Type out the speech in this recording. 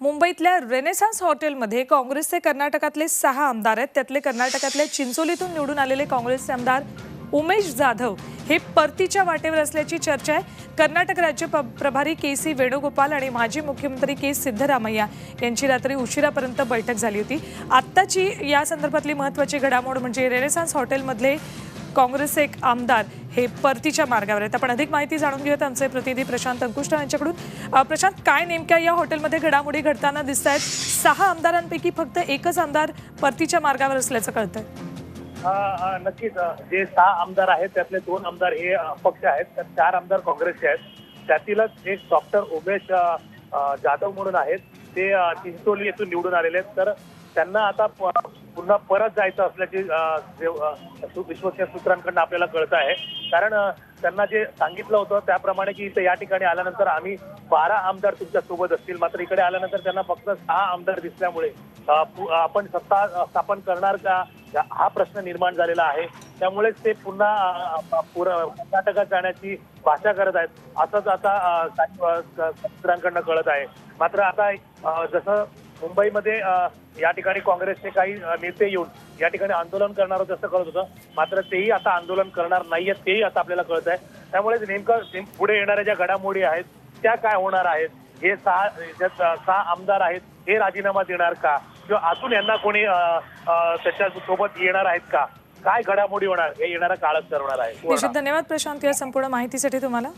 मुंबईतल्या रेनेसान्स हॉटेलमध्ये काँग्रेसचे कर्नाटकातले सहा आमदार आहेत. त्यातले कर्नाटकातल्या चिंचोलीतून निवडून आलेले काँग्रेसचे आमदार उमेश जाधव हे परतीच्या वाटेवर असल्याची चर्चा आहे. कर्नाटक राज्य प्रभारी के सी वेणुगोपाल आणि माजी मुख्यमंत्री के सिद्धरामय्या यांची रात्री उशिरापर्यंत बैठक झाली होती. आत्ताची या संदर्भातली महत्त्वाची घडामोड म्हणजे रेनेसान्स हॉटेलमधले काँग्रेसचे एक आमदार हे परतीच्या मार्गावर आहेत. आपण अधिक माहिती जाणून घेऊयात. आमचे प्रतिनिधी प्रशांत अंकुष्ट यांच्याकडून. प्रशांत काय नेमक्या या हॉटेलमध्ये घडामोडी घडताना दिसत आहेत सहा आमदारांपैकी फक्त एकच आमदार परतीच्या मार्गावर असल्याचं कळतंय. नक्कीच. जे सहा आमदार आहेत त्यातले दोन आमदार हे अपक्ष आहेत. तर चार आमदार काँग्रेसचे आहेत. त्यातीलच एक डॉक्टर उमेश जाधव म्हणून आहेत. ते चिंचोली येथून निवडून आलेले आहेत. तर त्यांना आता प- पुन्हा परत जायचं असल्याची विश्वसनीय सूत्रांकडून आपल्याला कळत आहे. कारण त्यांना जे सांगितलं होतं त्याप्रमाणे की इथे या ठिकाणी आल्यानंतर आम्ही बारा आमदार तुमच्यासोबत असतील. मात्र इकडे आल्यानंतर त्यांना फक्त सहा आमदार दिसल्यामुळे पु- आपण सत्ता स्थापन करणार का? हा प्रश्न निर्माण झालेला आहे. त्यामुळेच ते पुन्हा पुर- कर्नाटकात जाण्याची भाषा करत आहेत. असंच आता काही सूत्रांकडनं कळत आहे. मात्र आता जसं मुंबईमध्ये या ठिकाणी काँग्रेसचे काही नेते येऊन या ठिकाणी आंदोलन करणार होते असं कळत होतं. मात्र तेही आता आंदोलन करणार नाहीये तेही आता आपल्याला कळत आहे त्यामुळे नेमकं पुढे येणाऱ्या ज्या घडामोडी आहेत त्या काय होणार आहेत? हे सहा सहा आमदार आहेत हे राजीनामा देणार का? किंवा अजून यांना कोणी त्याच्या सोबत येणार आहेत का? काय घडामोडी होणार? हे येणारा काळच ठरवणार आहे. धन्यवाद प्रशांत या संपूर्ण माहितीसाठी तुम्हाला.